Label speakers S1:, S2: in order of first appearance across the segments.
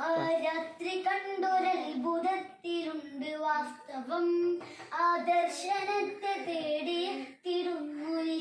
S1: ആ രാത്രി കണ്ടൊരത്ഭുതത്തിലുണ്ട് വാസ്തവം. ആ ദർശനത്തെ തേടി തിരുമുനി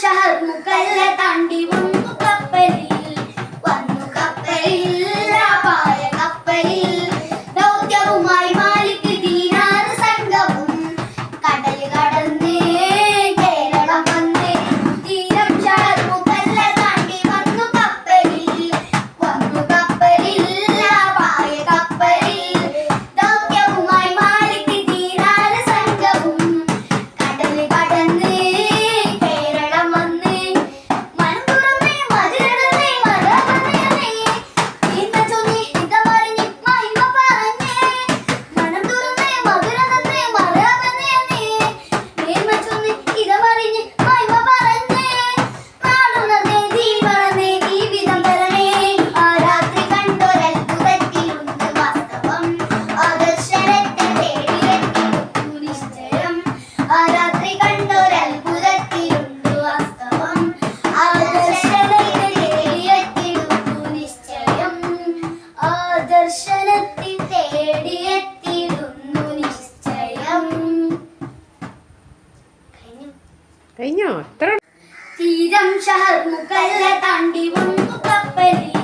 S1: ഷഹർ മുക്കല്ല തണ്ടി വന്നു കപ്പലിൽ കഴിഞ്ഞോ?
S2: എത്ര
S1: തീരം ഷഹർ മുകളിലെ തണ്ടി വന്നു കപ്പലിൽ.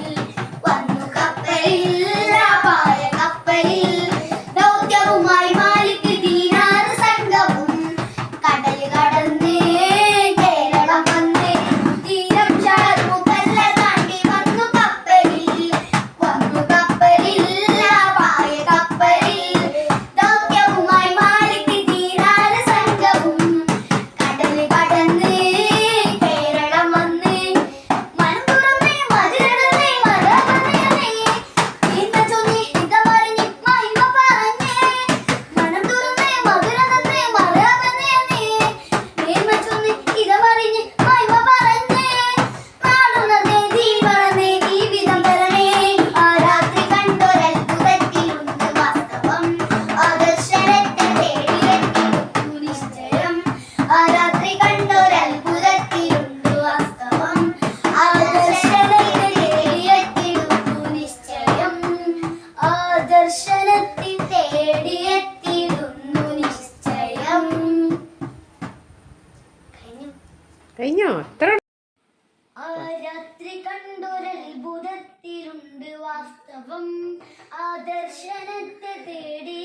S1: കഴിഞ്ഞോ? എത്ര രാത്രി കണ്ടൊരത്ഭുതത്തിലുണ്ട് വാസ്തവം.
S2: ആദർശനത്തെ തേടി